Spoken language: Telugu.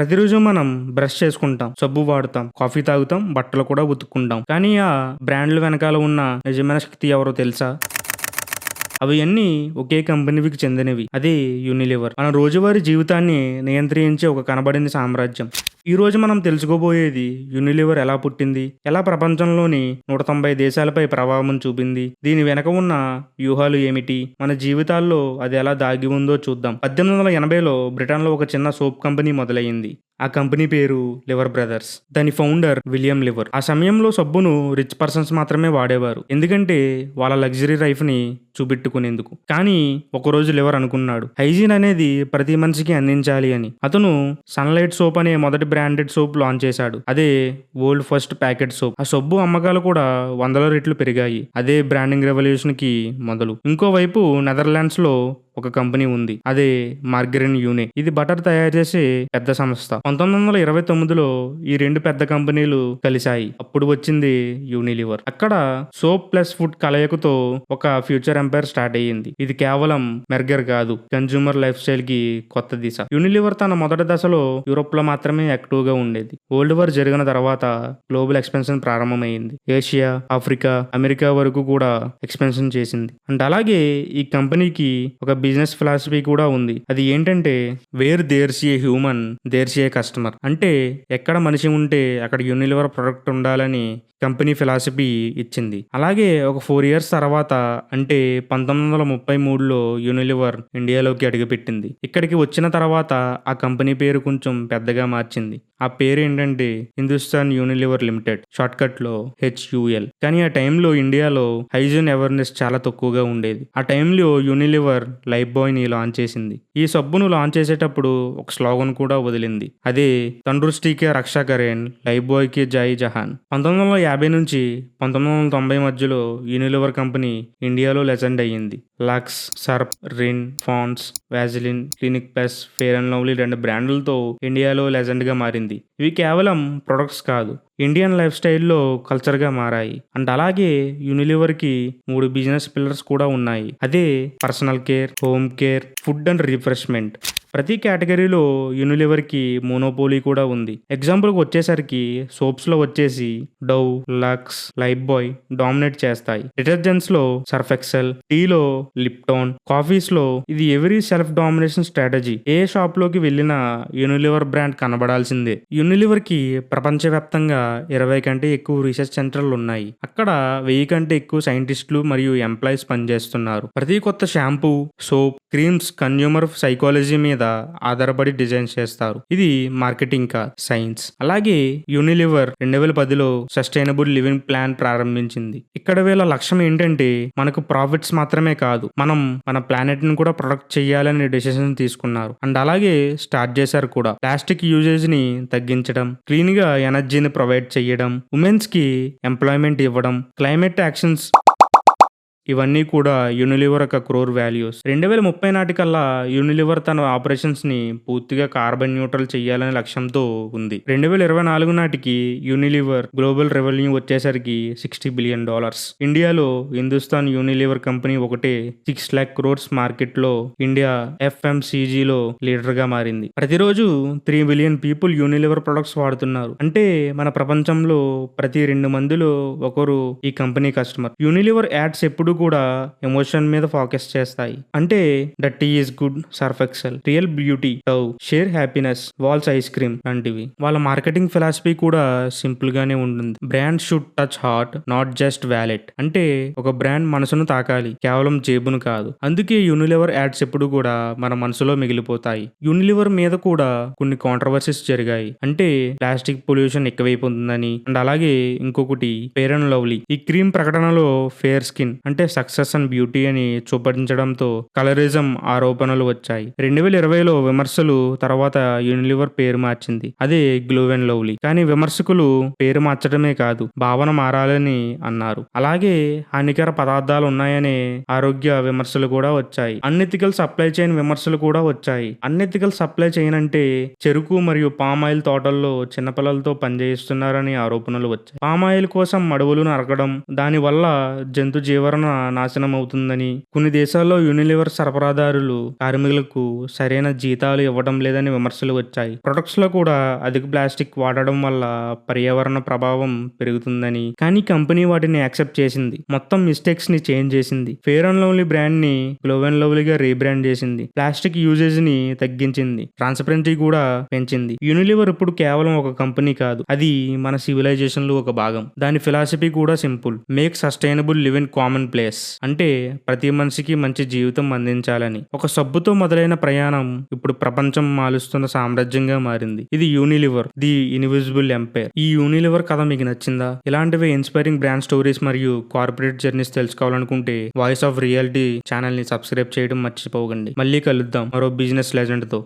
ప్రతిరోజు మనం బ్రష్ చేసుకుంటాం సబ్బు వాడుతాం కాఫీ తాగుతాం బట్టలు కూడా ఉతుక్కుంటాం. కానీ ఆ బ్రాండ్ల వెనకాల ఉన్న నిజమైన శక్తి ఎవరో తెలుసా? అవి అన్నీ ఒకే కంపెనీకి చెందినవి. అది యూనిలివర్. మన రోజువారీ జీవితాన్ని నియంత్రించే ఒక కనబడిన సామ్రాజ్యం. ఈరోజు మనం తెలుసుకోబోయేది యూనిలివర్ ఎలా పుట్టింది? ఎలా ప్రపంచంలోని నూట తొంభై దేశాలపై ప్రభావం చూపింది? దీని వెనక ఉన్న వ్యూహాలు ఏమిటి? మన జీవితాల్లో అది ఎలా దాగి ఉందో చూద్దాం. పద్దెనిమిది వందల ఎనభైలో బ్రిటన్లో ఒక చిన్న సోప్ కంపెనీ మొదలైంది. ఆ కంపెనీ పేరు లివర్ బ్రదర్స్. దాని ఫౌండర్ విలియం లివర్. ఆ సమయంలో సబ్బును రిచ్ పర్సన్స్ మాత్రమే వాడేవారు. ఎందుకంటే వాళ్ళ లగ్జరీ లైఫ్ని చూపెట్టుకునేందుకు. కానీ ఒకరోజు లివర్ అనుకున్నాడు. హైజీన్ అనేది ప్రతి మనిషికి అందించాలి అని. అతను సన్లైట్ సోప్ అనే మొదటి బ్రాండెడ్ సోప్ లాంచ్ చేశాడు. అదే వరల్డ్ ఫస్ట్ ప్యాకెట్ సోప్. ఆ సబ్బు అమ్మకాలు కూడా వందల రెట్లు పెరిగాయి. అదే బ్రాండింగ్ రెవల్యూషన్కి మొదలు. ఇంకోవైపు నెదర్లాండ్స్లో ఒక కంపెనీ ఉంది. అది మార్గరిన్ యూని. ఇది బటర్ తయారు చేసే పెద్ద సంస్థ. పంతొమ్మిది వందల ఇరవై తొమ్మిదిలో ఈ రెండు పెద్ద కంపెనీలు కలిశాయి. అప్పుడు వచ్చింది యూనిలివర్. అక్కడ సోప్ ప్లస్ ఫుడ్ కలయికతో ఒక ఫ్యూచర్ ఎంపైర్ స్టార్ట్ అయ్యింది. ఇది కేవలం మెర్గర్ కాదు కన్జ్యూమర్ లైఫ్ స్టైల్కి కొత్త దిశ. యూనిలివర్ తన మొదటి దశలో యూరోప్లో మాత్రమే యాక్టివ్గా ఉండేది. వరల్డ్ వార్ జరిగిన తర్వాత గ్లోబల్ ఎక్స్పెన్షన్ ప్రారంభమైంది. ఏషియా ఆఫ్రికా అమెరికా వరకు కూడా ఎక్స్పెన్షన్ చేసింది. అండ్ అలాగే ఈ కంపెనీకి ఒక బిజినెస్ ఫిలాసఫీ కూడా ఉంది. అది ఏంటంటే where there's a human there's a customer అంటే ఎక్కడ మనిషి ఉంటే అక్కడ యూనిలివర్ ప్రొడక్ట్ ఉండాలని కంపెనీ ఫిలాసఫీ ఇచ్చింది. అలాగే ఒక ఫోర్ ఇయర్స్ తర్వాత అంటే పంతొమ్మిది వందల ముప్పై మూడులో యూనిలివర్ ఇండియాలోకి అడుగుపెట్టింది. ఇక్కడికి వచ్చిన తర్వాత ఆ కంపెనీ పేరు కొంచెం పెద్దగా మార్చింది. ఆ పేరు ఏంటంటే హిందుస్థాన్ యూనిలివర్ లిమిటెడ్ షార్ట్ కట్లో హెచ్యుఎల్. కానీ ఆ టైంలో ఇండియాలో హైజీన్ అవేర్నెస్ చాలా తక్కువగా ఉండేది. ఆ టైంలో యూనిలివర్ లైఫ్ బాయ్ని లాంచ్ చేసింది. ఈ సబ్బును లాంచ్ చేసేటప్పుడు ఒక స్లోగన్ కూడా వదిలింది. అదే తండ్రుష్టికే రక్షా కరేన్ లైఫ్ బాయ్కి జాయి జహాన్. పంతొమ్మిది వందల యాభై నుంచి పంతొమ్మిది వందల తొంభై మధ్యలో యూనిలివర్ కంపెనీ ఇండియాలో లెజెండ్ అయ్యింది. Lux Surf Rin Pond's Vaseline Clinic Plus Fair and Lovely రెండు బ్రాండ్లతో ఇండియాలో లెజెండ్గా మారింది. ఇవి కేవలం ప్రొడక్ట్స్ కాదు ఇండియన్ లైఫ్ స్టైల్లో కల్చర్గా మారాయి. అండ్ అలాగే యూనిలివర్కి మూడు బిజినెస్ పిల్లర్స్ కూడా ఉన్నాయి. అదే personal care home care food and refreshment. ప్రతి కేటగిరీలో యూనిలివర్కి మోనోపోలీ కూడా ఉంది. ఎగ్జాంపుల్కి వచ్చేసరికి సోప్స్లో వచ్చేసి Dove Lux Lifebuoy dominate చేస్తాయి. డిటర్జెంట్స్లో సర్ఫ్ ఎక్సెల్ టీలో లిప్టోన్ కాఫీస్లో ఇది ఎవరీ సెల్ఫ్ డామినేషన్ స్ట్రాటజీ. ఏ షాప్లోకి వెళ్ళినా యూనిలివర్ బ్రాండ్ కనబడాల్సిందే. యూనిలివర్కి ప్రపంచవ్యాప్తంగా ఇరవై కంటే ఎక్కువ రీసెర్చ్ సెంటర్లు ఉన్నాయి. అక్కడ వెయ్యి కంటే ఎక్కువ సైంటిస్టులు మరియు ఎంప్లాయీస్ పనిచేస్తున్నారు. ప్రతి కొత్త shampoo soap creams consumer psychology మీద ఆధారపడి డిజైన్ చేస్తారు. ఇది మార్కెటింగ్ కా సైన్స్. అలాగే యూనిలివర్ రెండు వేల పదిలో సస్టైనబుల్ లివింగ్ ప్లాన్ ప్రారంభించింది. ఇక్కడ వీళ్ళ లక్ష్యం ఏంటంటే మనకు ప్రాఫిట్స్ మాత్రమే కాదు మనం మన ప్లానెట్ని కూడా ప్రొడక్ట్ చేయాలనే డెసిషన్ తీసుకున్నారు. అండ్ అలాగే స్టార్ట్ చేశారు కూడా. ప్లాస్టిక్ యూజేజ్ని తగ్గించడం క్లీన్గా ఎనర్జీని ప్రొవైడ్ చేయడం ఉమెన్స్కి ఎంప్లాయ్మెంట్ ఇవ్వడం క్లైమేట్ యాక్షన్స్ ఇవన్నీ కూడా యూనిలివర్ యొక్క క్రోర్ వాల్యూస్ రెండు వేల ముప్పై నాటికల్లా యూనిలివర్ తన ఆపరేషన్స్ని పూర్తిగా కార్బన్ న్యూట్రల్ చేయాలనే లక్ష్యంతో ఉంది. రెండు వేల ఇరవై నాలుగు నాటికి యూనిలివర్ గ్లోబల్ రెవెన్యూ వచ్చేసరికి సిక్స్టీ బిలియన్ డాలర్స్ ఇండియాలో హిందుస్థాన్ యూనిలివర్ కంపెనీ ఒకటే సిక్స్ ల్యాక్ క్రోర్స్ మార్కెట్లో ఇండియా ఎఫ్ఎంసీజీలో లీడర్గా మారింది. ప్రతిరోజు three billion people Unilever products వాడుతున్నారు. అంటే మన ప్రపంచంలో ప్రతి రెండు మందిలో ఒకరు ఈ కంపెనీ కస్టమర్ యూనిలివర్ యాడ్స్ ఎప్పుడు కూడా ఎమోషన్ మీద ఫోకస్ చేస్తాయి. అంటే the tea is good Surf Excel real beauty Dove share happiness Wall's ice cream లాంటివి. వాళ్ళ మార్కెటింగ్ ఫిలాసఫీ కూడా సింపుల్ గానే ఉంటుంది. Brand should touch heart not just wallet. అంటే ఒక బ్రాండ్ మనసును తాకాలి కేవలం జేబును కాదు. అందుకే యూనిలివర్ యాడ్స్ ఎప్పుడు కూడా మన మనసులో మిగిలిపోతాయి. యూనిలివర్ మీద కూడా కొన్ని కాంట్రవర్సీస్ జరిగాయి. అంటే ప్లాస్టిక్ పొల్యూషన్ ఎక్కువైపోతుందని అండ్ అలాగే ఇంకొకటి ఫేర్ అండ్ లవ్లీ. ఈ క్రీమ్ ప్రకటనలో ఫేర్ స్కిన్ అంటే సక్సెస్ అండ్ బ్యూటీ అని చూపించడంతో కలరిజం ఆరోపణలు వచ్చాయి. రెండు వేల ఇరవైలో విమర్శలు తర్వాత యూనిలివర్ పేరు మార్చింది. అదే గ్లో అండ్ లవ్లీ. కానీ విమర్శకులు పేరు మార్చడమే కాదు భావన మారాలని అన్నారు. అలాగే హానికర పదార్థాలు ఉన్నాయనే ఆరోగ్య విమర్శలు కూడా వచ్చాయి. అన్ఎథికల్ సప్లై చైన్ విమర్శలు కూడా వచ్చాయి. అన్ఎథికల్ సప్లై చైన్ అంటే చెరుకు మరియు పామాయిల్ తోటల్లో చిన్నపిల్లలతో పనిచేస్తున్నారని ఆరోపణలు వచ్చాయి. పామాయిల్ కోసం అడవులు నరకడం దానివల్ల జంతు జీవరణ నాశనం అవుతుందని కొన్ని దేశాల్లో యూనిలివర్ సరఫరాదారులు కార్మికులకు సరైన జీతాలు ఇవ్వడం లేదని విమర్శలు వచ్చాయి. ప్రొడక్ట్స్లో కూడా అధిక ప్లాస్టిక్ వాడడం వల్ల పర్యావరణ ప్రభావం పెరుగుతుందని. కానీ కంపెనీ వాటిని యాక్సెప్ట్ చేసింది. మొత్తం మిస్టేక్స్ని చేంజ్ చేసింది. ఫేర్ అండ్ లవ్లీ బ్రాండ్ని గ్లోవ్ అండ్ లవ్లీ గా రీబ్రాండ్ చేసింది. ప్లాస్టిక్ యూజేజ్ని తగ్గించింది. ట్రాన్స్పరెన్సీ కూడా పెంచింది. యూనిలివర్ ఇప్పుడు కేవలం ఒక కంపెనీ కాదు. అది మన సివిలైజేషన్లో ఒక భాగం. దాని ఫిలాసఫీ కూడా simple. Make sustainable live in common place. అంటే ప్రతి మనిషికి మంచి జీవితం అందించాలని. ఒక సబ్బుతో మొదలైన ప్రయాణం ఇప్పుడు ప్రపంచం మాలుస్తున్న సామ్రాజ్యంగా మారింది. ఇది యూనిలివర్ ది ఇన్విజిబుల్ ఎంపైర్. ఈ యూనిలివర్ కథ మీకు నచ్చిందా? ఇలాంటివి ఇన్స్పైరింగ్ బ్రాండ్ స్టోరీస్ మరియు కార్పొరేట్ జర్నీస్ తెలుసుకోవాలనుకుంటే వాయిస్ ఆఫ్ రియాలిటీ ఛానల్ని సబ్స్క్రైబ్ చేయడం మర్చిపోకండి. మళ్ళీ కలుద్దాం మరో బిజినెస్ లెజెండ్తో